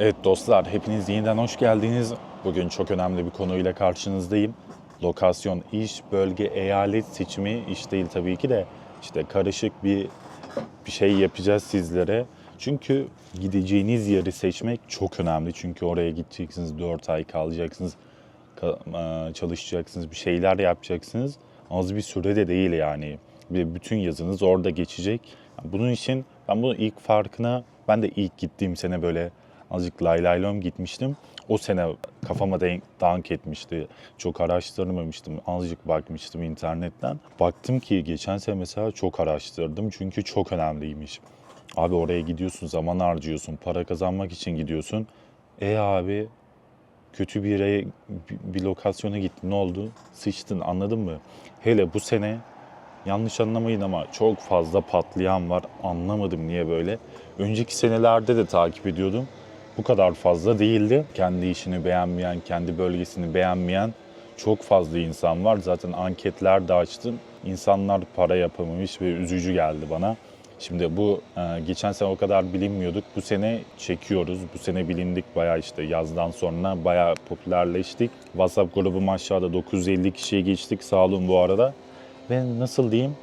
Evet dostlar, hepiniz yeniden hoş geldiniz. Bugün çok önemli bir konuyla karşınızdayım. Lokasyon, iş, bölge, eyalet seçimi, iş değil tabii ki de işte karışık bir bir şey yapacağız sizlere. Çünkü gideceğiniz yeri seçmek çok önemli. Çünkü oraya gideceksiniz, 4 ay kalacaksınız, ka- e, çalışacaksınız, bir şeyler yapacaksınız. Az bir süre de değil yani. Ve bütün yazınız orada geçecek. Bunun için ben bunun ilk farkına, ben de ilk gittiğim sene böyle azıcık lay lay lom gitmiştim. O sene kafama denk, dank etmişti. Çok araştırmamıştım. Azıcık bakmıştım internetten. Baktım ki geçen sene mesela çok araştırdım. Çünkü çok önemliymiş. Abi oraya gidiyorsun, zaman harcıyorsun, para kazanmak için gidiyorsun. E abi kötü bir yere, bir- lokasyona gittin ne oldu? Sıçtın anladın mı? Hele bu sene yanlış anlamayın ama çok fazla patlayan var. Anlamadım niye böyle. Önceki senelerde de takip ediyordum. Bu kadar fazla değildi. Kendi işini beğenmeyen, kendi bölgesini beğenmeyen çok fazla insan var. Zaten anketler de açtım. İnsanlar para yapamamış ve üzücü geldi bana. Şimdi bu e, geçen sene o kadar bilinmiyorduk. Bu sene çekiyoruz. Bu sene bilindik bayağı işte yazdan sonra bayağı popülerleştik. WhatsApp grubum aşağıda 950 kişiye geçtik. Sağ olun bu arada. Ve nasıl diyeyim?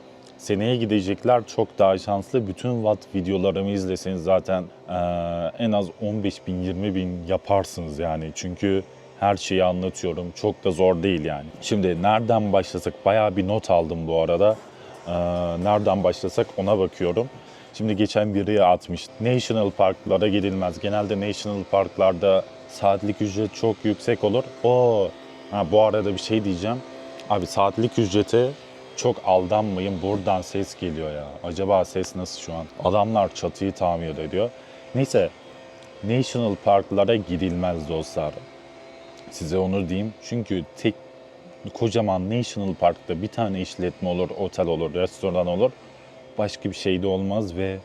Seneye gidecekler çok daha şanslı. Bütün Watt videolarımı izleseniz zaten e, en az 15 bin 20 bin yaparsınız yani. Çünkü her şeyi anlatıyorum. Çok da zor değil yani. Şimdi nereden başlasak? Bayağı bir not aldım bu arada. Ee, nereden başlasak ona bakıyorum. Şimdi geçen biri atmış. National Parklara gidilmez. Genelde National Parklarda saatlik ücret çok yüksek olur. O ha, bu arada bir şey diyeceğim. Abi saatlik ücrete çok aldanmayın. Buradan ses geliyor ya. Acaba ses nasıl şu an? Adamlar çatıyı tamir ediyor. Neyse National Parklara gidilmez dostlar. Size onu diyeyim. Çünkü tek kocaman National Park'ta bir tane işletme olur, otel olur, restoran olur. Başka bir şey de olmaz ve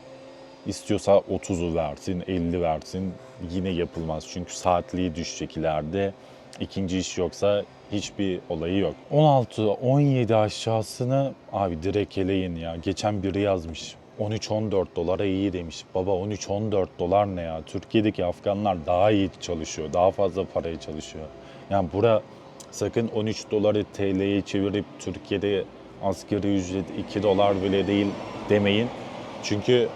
istiyorsa 30'u versin, 50 versin yine yapılmaz. Çünkü saatliği düşecek ileride. İkinci iş yoksa hiçbir olayı yok. 16-17 aşağısını abi direkt eleyin ya. Geçen biri yazmış. 13-14 dolara iyi demiş. Baba 13-14 dolar ne ya? Türkiye'deki Afganlar daha iyi çalışıyor. Daha fazla paraya çalışıyor. Yani bura sakın 13 doları TL'ye çevirip Türkiye'de asgari ücret 2 dolar bile değil demeyin. Çünkü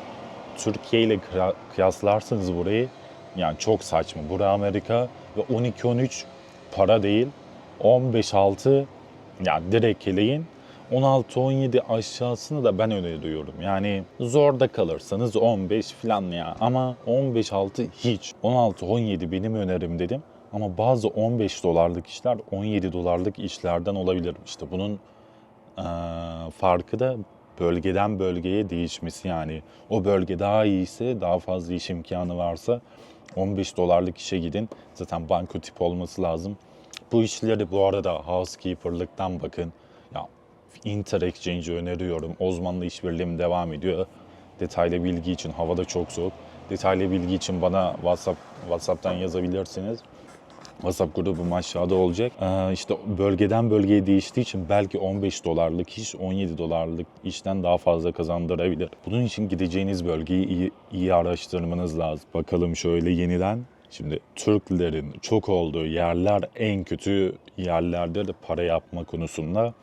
Türkiye ile kıyaslarsanız burayı yani çok saçma. Bura Amerika ve 12-13 para değil. 15-6 yani direkt eleyin. 16-17 aşağısını da ben öneriyorum. Yani zorda kalırsanız 15 falan ya. Ama 15-6 hiç. 16-17 benim önerim dedim. Ama bazı 15 dolarlık işler 17 dolarlık işlerden olabilir. İşte bunun eee, farkı da bölgeden bölgeye değişmesi yani. O bölge daha iyiyse, daha fazla iş imkanı varsa 15 dolarlık işe gidin. Zaten banko tip olması lazım. Bu işleri bu arada housekeeper'lıktan bakın. Ya Inter Exchange'i öneriyorum. Osmanlı işbirliğim devam ediyor. Detaylı bilgi için havada çok soğuk. Detaylı bilgi için bana WhatsApp WhatsApp'tan yazabilirsiniz. WhatsApp grubum aşağıda olacak. Ee, işte bölgeden bölgeye değiştiği için belki 15 dolarlık iş 17 dolarlık işten daha fazla kazandırabilir. Bunun için gideceğiniz bölgeyi iyi, iyi araştırmanız lazım. Bakalım şöyle yeniden. Şimdi Türklerin çok olduğu yerler en kötü yerlerdir para yapma konusunda.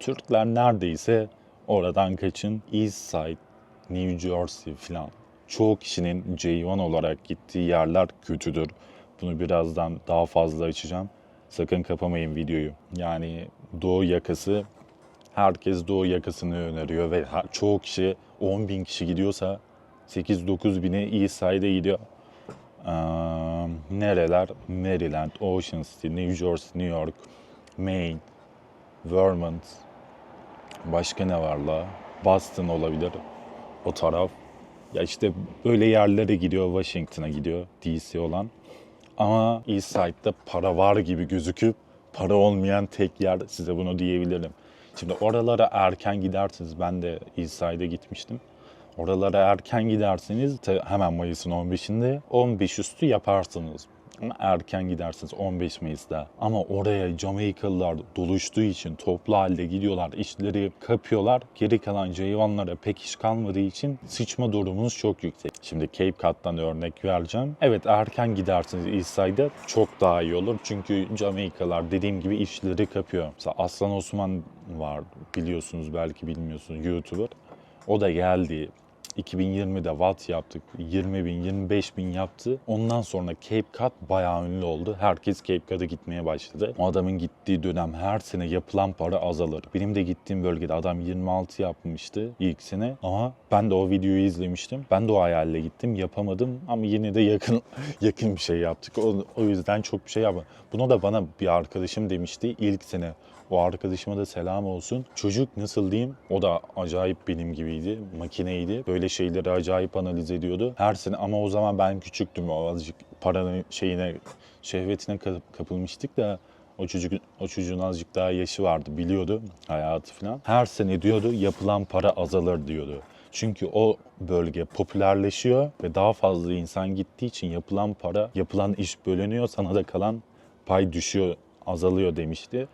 Türkler neredeyse oradan kaçın. East Side, New Jersey falan. Çoğu kişinin J1 olarak gittiği yerler kötüdür. Bunu birazdan daha fazla açacağım. Sakın kapamayın videoyu. Yani Doğu yakası, herkes Doğu yakasını öneriyor ve çoğu kişi 10 bin kişi gidiyorsa 8-9 bine East Side'e gidiyor. Nereler? Maryland, Ocean City, New Jersey, New York, Maine, Vermont. Başka ne var la? Boston olabilir. O taraf. Ya işte böyle yerlere gidiyor, Washington'a gidiyor, DC olan. Ama East para var gibi gözüküp para olmayan tek yer size bunu diyebilirim. Şimdi oralara erken gidersiniz. Ben de East gitmiştim. Oralara erken giderseniz hemen Mayıs'ın 15'inde 15 üstü yaparsınız. Ama erken gidersiniz 15 Mayıs'ta. Ama oraya Jamaikalılar doluştuğu için toplu halde gidiyorlar, işleri kapıyorlar. Geri kalan ceyvanlara pek iş kalmadığı için sıçma durumunuz çok yüksek. Şimdi Cape Cod'dan örnek vereceğim. Evet erken gidersiniz Eastside'da çok daha iyi olur. Çünkü Jamaikalılar dediğim gibi işleri kapıyor. Mesela Aslan Osman var biliyorsunuz belki bilmiyorsunuz YouTuber. O da geldi 2020'de Watt yaptık. 20 bin, 25 bin yaptı. Ondan sonra Cape Cod bayağı ünlü oldu. Herkes Cape Cod'a gitmeye başladı. O adamın gittiği dönem her sene yapılan para azalır. Benim de gittiğim bölgede adam 26 yapmıştı ilk sene. Ama ben de o videoyu izlemiştim. Ben de o hayalle gittim. Yapamadım ama yine de yakın yakın bir şey yaptık. O, o yüzden çok bir şey yapmadım. Bunu da bana bir arkadaşım demişti ilk sene. O arkadaşıma da selam olsun. Çocuk nasıl diyeyim? O da acayip benim gibiydi. Makineydi. Böyle şeyleri acayip analiz ediyordu. Her sene ama o zaman ben küçüktüm. O azıcık paranın şeyine, şehvetine ka- kapılmıştık da o çocuk o çocuğun azıcık daha yaşı vardı. Biliyordu hayatı falan. Her sene diyordu yapılan para azalır diyordu. Çünkü o bölge popülerleşiyor ve daha fazla insan gittiği için yapılan para, yapılan iş bölünüyor. Sana da kalan pay düşüyor, azalıyor demişti.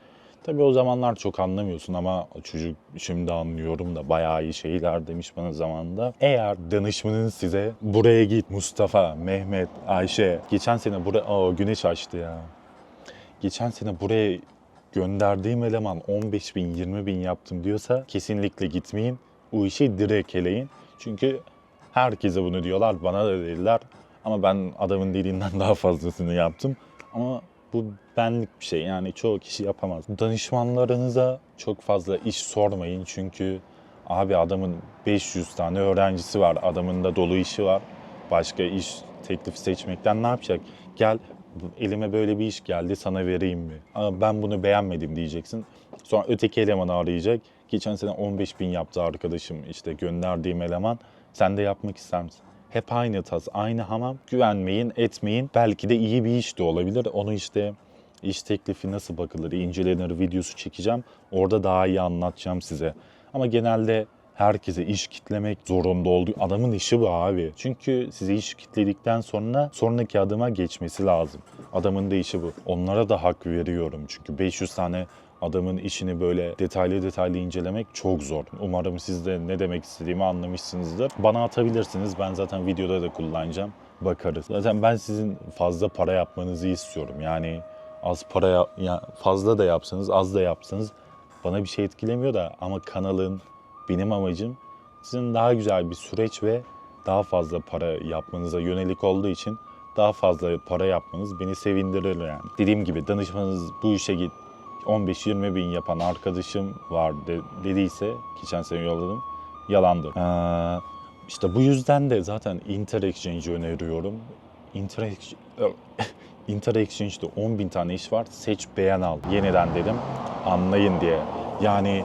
Tabii o zamanlar çok anlamıyorsun ama çocuk şimdi anlıyorum da bayağı iyi şeyler demiş bana zamanında. Eğer danışmanın size buraya git Mustafa, Mehmet, Ayşe geçen sene buraya aa güneş açtı ya. Geçen sene buraya gönderdiğim eleman 15 bin 20 bin yaptım diyorsa kesinlikle gitmeyin. Bu işi direkt eleyin. Çünkü herkese bunu diyorlar bana da dediler. Ama ben adamın dediğinden daha fazlasını yaptım. Ama bu benlik bir şey yani çoğu kişi yapamaz. Danışmanlarınıza çok fazla iş sormayın çünkü abi adamın 500 tane öğrencisi var, adamın da dolu işi var. Başka iş teklifi seçmekten ne yapacak? Gel elime böyle bir iş geldi sana vereyim mi? Ama ben bunu beğenmedim diyeceksin. Sonra öteki elemanı arayacak. Geçen sene 15 bin yaptı arkadaşım işte gönderdiğim eleman. Sen de yapmak ister misin? Hep aynı tas, aynı hamam. Güvenmeyin, etmeyin. Belki de iyi bir iş de olabilir. Onu işte iş teklifi nasıl bakılır, incelenir videosu çekeceğim. Orada daha iyi anlatacağım size. Ama genelde herkese iş kitlemek zorunda olduğu adamın işi bu abi. Çünkü size iş kitledikten sonra sonraki adıma geçmesi lazım. Adamın da işi bu. Onlara da hak veriyorum. Çünkü 500 tane adamın işini böyle detaylı detaylı incelemek çok zor. Umarım siz de ne demek istediğimi anlamışsınızdır. Bana atabilirsiniz. Ben zaten videoda da kullanacağım. Bakarız. Zaten ben sizin fazla para yapmanızı istiyorum. Yani az para ya, ya fazla da yapsanız az da yapsanız bana bir şey etkilemiyor da ama kanalın benim amacım sizin daha güzel bir süreç ve daha fazla para yapmanıza yönelik olduğu için daha fazla para yapmanız beni sevindirir yani. Dediğim gibi danışmanınız bu işe git 15-20 bin yapan arkadaşım var de- dediyse geçen sene yolladım yalandı. Ee, işte bu yüzden de zaten Interexchange'i öneriyorum. Interexchange Interexchange'de 10 bin tane iş var. Seç beğen al. Yeniden dedim anlayın diye. Yani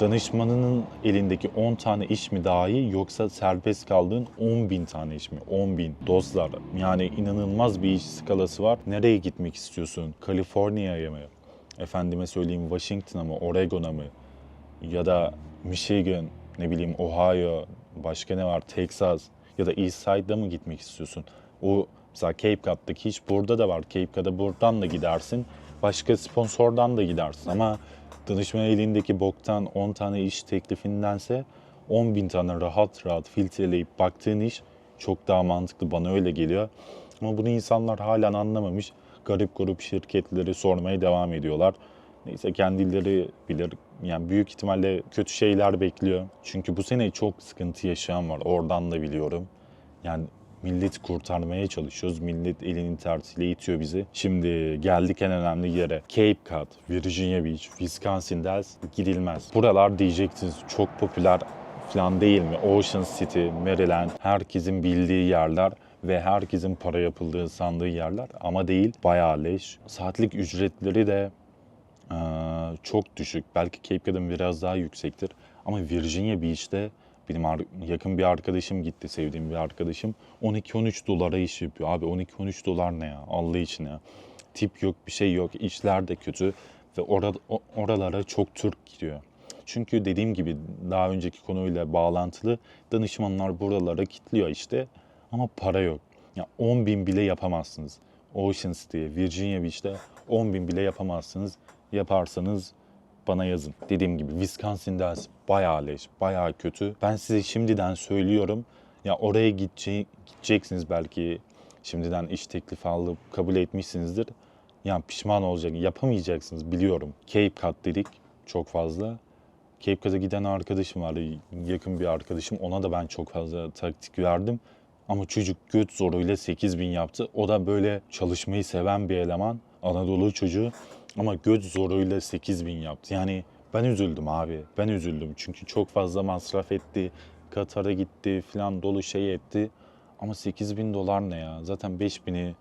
danışmanının elindeki 10 tane iş mi daha iyi yoksa serbest kaldığın 10 bin tane iş mi? 10 bin dostlar. Yani inanılmaz bir iş skalası var. Nereye gitmek istiyorsun? Kaliforniya'ya mı? Efendime söyleyeyim Washington'a mı? Oregon'a mı? Ya da Michigan, ne bileyim Ohio, başka ne var? Texas ya da East Side'da mı gitmek istiyorsun? O mesela Cape Cod'daki iş burada da var. Cape Cod'a buradan da gidersin. Başka sponsordan da gidersin ama danışman elindeki boktan 10 tane iş teklifindense 10 bin tane rahat rahat filtreleyip baktığın iş çok daha mantıklı bana öyle geliyor. Ama bunu insanlar halen anlamamış. Garip grup şirketleri sormaya devam ediyorlar. Neyse kendileri bilir. Yani büyük ihtimalle kötü şeyler bekliyor. Çünkü bu sene çok sıkıntı yaşayan var. Oradan da biliyorum. Yani milleti kurtarmaya çalışıyoruz. Millet elinin tersiyle itiyor bizi. Şimdi geldik en önemli yere. Cape Cod, Virginia Beach, Wisconsin Dells gidilmez. Buralar diyeceksiniz çok popüler falan değil mi? Ocean City, Maryland, herkesin bildiği yerler ve herkesin para yapıldığı sandığı yerler ama değil bayağı leş. Saatlik ücretleri de ee, çok düşük. Belki Cape Cod'un biraz daha yüksektir. Ama Virginia Beach'te benim yakın bir arkadaşım gitti, sevdiğim bir arkadaşım. 12-13 dolara iş yapıyor. Abi 12-13 dolar ne ya? Allah için ya. Tip yok, bir şey yok. İşler de kötü. Ve orada, oralara çok Türk gidiyor. Çünkü dediğim gibi daha önceki konuyla bağlantılı danışmanlar buralara kilitliyor işte. Ama para yok. Ya 10 bin bile yapamazsınız. Ocean City, Virginia Beach'te 10 bin bile yapamazsınız. Yaparsanız bana yazın. Dediğim gibi Wisconsin dersi bayağı leş, bayağı kötü. Ben size şimdiden söylüyorum. Ya oraya gidece- gideceksiniz belki şimdiden iş teklifi alıp kabul etmişsinizdir. Ya pişman olacak, yapamayacaksınız biliyorum. Cape Cod dedik çok fazla. Cape Cod'a giden arkadaşım var, yakın bir arkadaşım. Ona da ben çok fazla taktik verdim. Ama çocuk göt zoruyla 8000 yaptı. O da böyle çalışmayı seven bir eleman. Anadolu çocuğu. Ama göt zoruyla 8000 yaptı. Yani ben üzüldüm abi. Ben üzüldüm. Çünkü çok fazla masraf etti. Katar'a gitti falan dolu şey etti. Ama 8000 dolar ne ya? Zaten 5000'i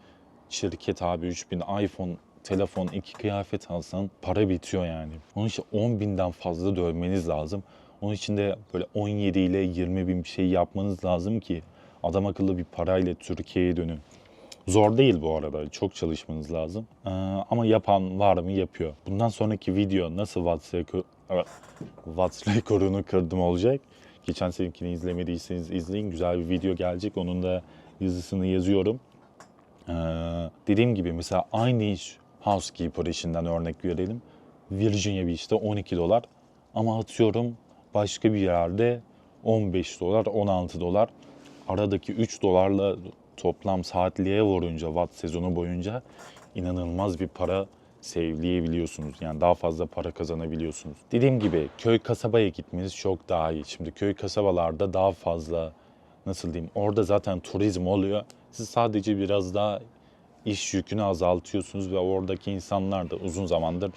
şirket abi 3000 iPhone telefon, iki kıyafet alsan para bitiyor yani. Onun için 10 binden fazla dövmeniz lazım. Onun için de böyle 17 ile 20 bin bir şey yapmanız lazım ki adam akıllı bir parayla Türkiye'ye dönün. Zor değil bu arada. Çok çalışmanız lazım. Ee, ama yapan var mı? Yapıyor. Bundan sonraki video nasıl Watts, reko- Aa, Watts rekorunu kırdım olacak. Geçen senekini izlemediyseniz izleyin. Güzel bir video gelecek. Onun da yazısını yazıyorum. Ee, dediğim gibi mesela aynı iş housekeeper işinden örnek verelim. Virginia Beach'te 12 dolar ama atıyorum başka bir yerde 15 dolar, 16 dolar. Aradaki 3 dolarla toplam saatliğe vurunca watt sezonu boyunca inanılmaz bir para sevleyebiliyorsunuz. Yani daha fazla para kazanabiliyorsunuz. Dediğim gibi köy kasabaya gitmeniz çok daha iyi. Şimdi köy kasabalarda daha fazla nasıl diyeyim orada zaten turizm oluyor. Siz sadece biraz daha iş yükünü azaltıyorsunuz ve oradaki insanlar da uzun zamandır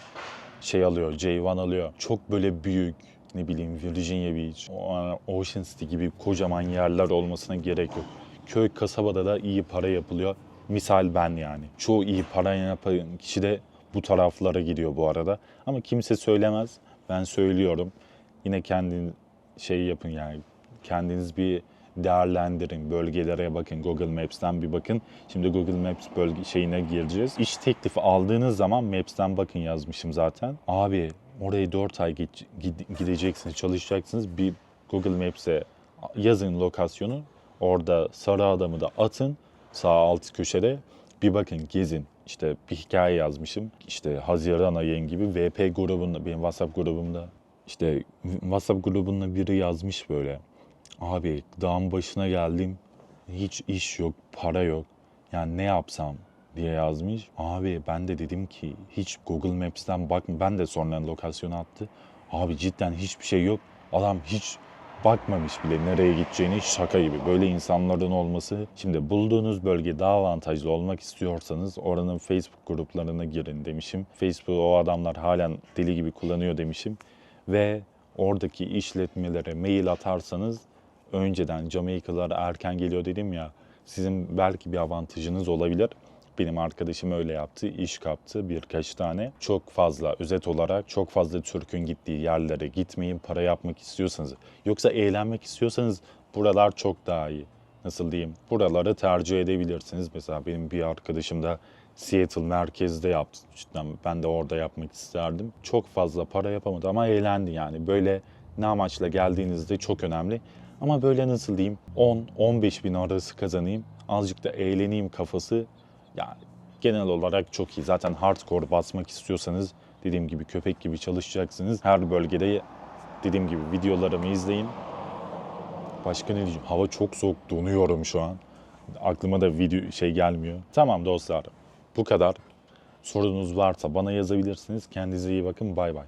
şey alıyor, Ceyvan alıyor. Çok böyle büyük ne bileyim Virginia Beach, Ocean City gibi kocaman yerler olmasına gerek yok. Köy kasabada da iyi para yapılıyor. Misal ben yani. Çoğu iyi para yapan kişi de bu taraflara gidiyor bu arada. Ama kimse söylemez. Ben söylüyorum. Yine kendin şey yapın yani kendiniz bir değerlendirin. Bölgelere bakın. Google Maps'ten bir bakın. Şimdi Google Maps bölge şeyine gireceğiz. İş teklifi aldığınız zaman Maps'ten bakın yazmışım zaten. Abi orayı 4 ay gideceksiniz, çalışacaksınız. Bir Google Maps'e yazın lokasyonu. Orada sarı adamı da atın sağ alt köşede. Bir bakın gezin. İşte bir hikaye yazmışım. İşte Haziran ayın gibi VP grubunda, benim WhatsApp grubumda işte WhatsApp grubunda biri yazmış böyle. Abi dağın başına geldim. Hiç iş yok, para yok. Yani ne yapsam diye yazmış. Abi ben de dedim ki hiç Google Maps'ten bak ben de sonra lokasyonu attı. Abi cidden hiçbir şey yok. Adam hiç bakmamış bile nereye gideceğini şaka gibi. Böyle insanların olması. Şimdi bulduğunuz bölge daha avantajlı olmak istiyorsanız oranın Facebook gruplarına girin demişim. Facebook o adamlar halen deli gibi kullanıyor demişim. Ve oradaki işletmelere mail atarsanız önceden Jamaikalılar erken geliyor dedim ya sizin belki bir avantajınız olabilir. Benim arkadaşım öyle yaptı, iş kaptı birkaç tane. Çok fazla özet olarak çok fazla Türk'ün gittiği yerlere gitmeyin para yapmak istiyorsanız. Yoksa eğlenmek istiyorsanız buralar çok daha iyi. Nasıl diyeyim? Buraları tercih edebilirsiniz. Mesela benim bir arkadaşım da Seattle merkezde yaptı. Cidden ben de orada yapmak isterdim. Çok fazla para yapamadı ama eğlendi yani. Böyle ne amaçla geldiğinizde çok önemli. Ama böyle nasıl diyeyim 10-15 bin arası kazanayım. Azıcık da eğleneyim kafası. Yani genel olarak çok iyi. Zaten hardcore basmak istiyorsanız dediğim gibi köpek gibi çalışacaksınız. Her bölgede dediğim gibi videolarımı izleyin. Başka ne diyeceğim? Hava çok soğuk, donuyorum şu an. Aklıma da video şey gelmiyor. Tamam dostlar, bu kadar. Sorunuz varsa bana yazabilirsiniz. Kendinize iyi bakın, bay bay.